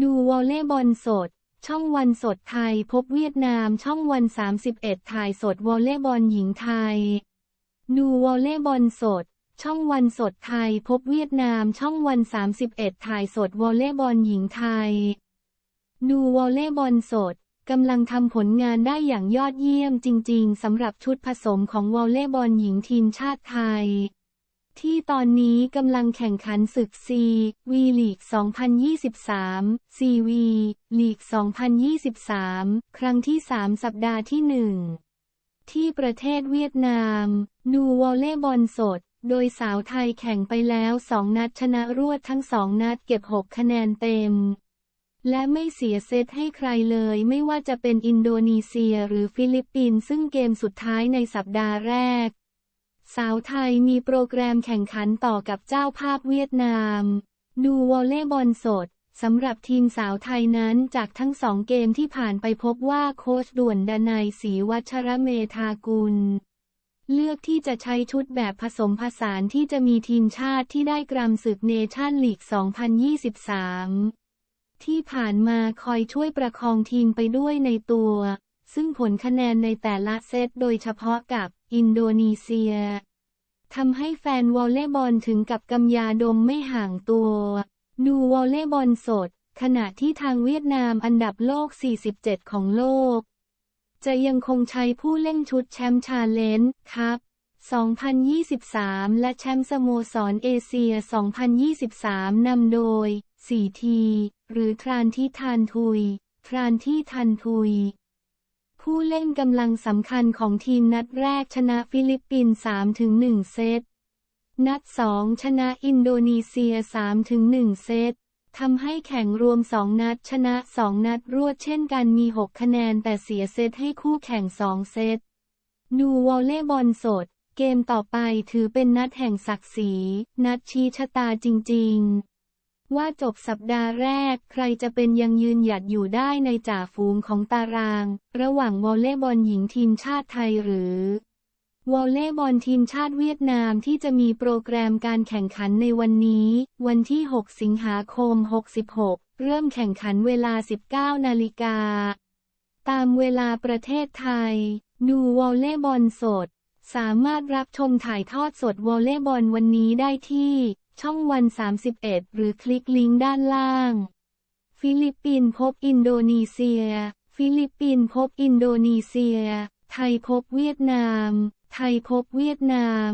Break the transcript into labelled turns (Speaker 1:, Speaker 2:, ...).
Speaker 1: ดูวอลเลย์บอลสด ช่องวันสดไทยพบเวียดนามช่องวัน 31 ถ่ายสดวอลเลย์บอลหญิงไทย ดูวอลเลย์บอลสด ช่องวันสดไทยพบเวียดนามช่องวัน 31 ถ่ายสดวอลเลย์บอลหญิงไทย ดูวอลเลย์บอลสดกำลังทำผลงานได้อย่างยอดเยี่ยมจริง ๆสำหรับชุดผสมของวอลเลย์บอลหญิงทีมชาติไทย ที่ตอนนี้กำลังแข่งขันศึกซีวีลีก 2023 ซีวีลีก 2023 ครั้งที่ 3 สัปดาห์ที่ 1 ที่ประเทศเวียดนาม ดูวอลเลย์บอลสด โดยสาวไทยแข่งไปแล้ว 2 นัดชนะรวดทั้ง 2 นัดเก็บ 6 คะแนนเต็ม และไม่เสียเซตให้ใครเลยไม่ว่าจะเป็นอินโดนีเซียหรือฟิลิปปินส์ซึ่งเกมสุดท้ายในสัปดาห์แรก สาวไทยมีโปรแกรมแข่งขันต่อกับเจ้าภาพเวียดนาม ดูวอลเลย์บอลสดสำหรับทีมสาวไทยนั้นจากทั้งสองเกมที่ผ่านไปพบว่าโค้ชด่วนดนัยศรีวัชรเมธากุล เลือกที่จะใช้ชุดแบบผสมผสานที่จะมีทีมชาติที่ได้กรำศึกเนชั่นลีก 2023 ที่ผ่านมาคอยช่วยประคองทีมไปด้วยในตัว ซึ่งผลคะแนนในแต่ละเซตโดยเฉพาะกับอินโดนีเซียทำให้แฟนวอลเลย์บอลถึงกับกำยาดมไม่ห่างตัว ดูวอลเลย์บอลสด ขณะที่ทางเวียดนามอันดับโลก 47 ของโลก จะยังคงใช้ผู้เล่นชุดแชมป์ชาเลนจ์ครับ 2023 และแชมป์สโมสรเอเชีย 2023 นำโดย4ที หรือทรานที่ทันทุย ทรานที่ทันทุย ผู้เล่นกำลังสำคัญของทีมนัดแรกชนะฟิลิปปินส์3-1 เซต นัด 2 ชนะอินโดนีเซีย 3-1 เซตทำให้แข่งรวม 2 นัดชนะ 2 นัดรวดเช่นกันมี 6 คะแนนแต่เสียเซตให้คู่แข่ง 2 เซต ดูวอลเลย์บอลสด เกมต่อไปถือเป็นนัดแห่งศักดิ์ศรี นัดชี้ชะตาจริง ๆ ว่าจบสัปดาห์แรกใครจะเป็นยังยืนหยัดอยู่ได้ในจ่าฝูงของตาราง ระหว่างวอลเลย์บอลหญิงทีมชาติไทยหรือวอลเลย์บอลทีมชาติเวียดนามที่จะมีโปรแกรมการแข่งขันในวันนี้ วันที่ 6 สิงหาคม 66 เริ่มแข่งขันเวลา 19 นาฬิกา ตามเวลาประเทศไทย ดูวอลเลย์บอลสด สามารถรับชมถ่ายทอดสดวอลเลย์บอลวันนี้ได้ที่ ช่องวัน 31 หรือคลิกลิงก์ด้านล่าง ฟิลิปปินส์พบอินโดนีเซีย ฟิลิปปินส์พบอินโดนีเซีย ไทยพบเวียดนาม ไทยพบเวียดนาม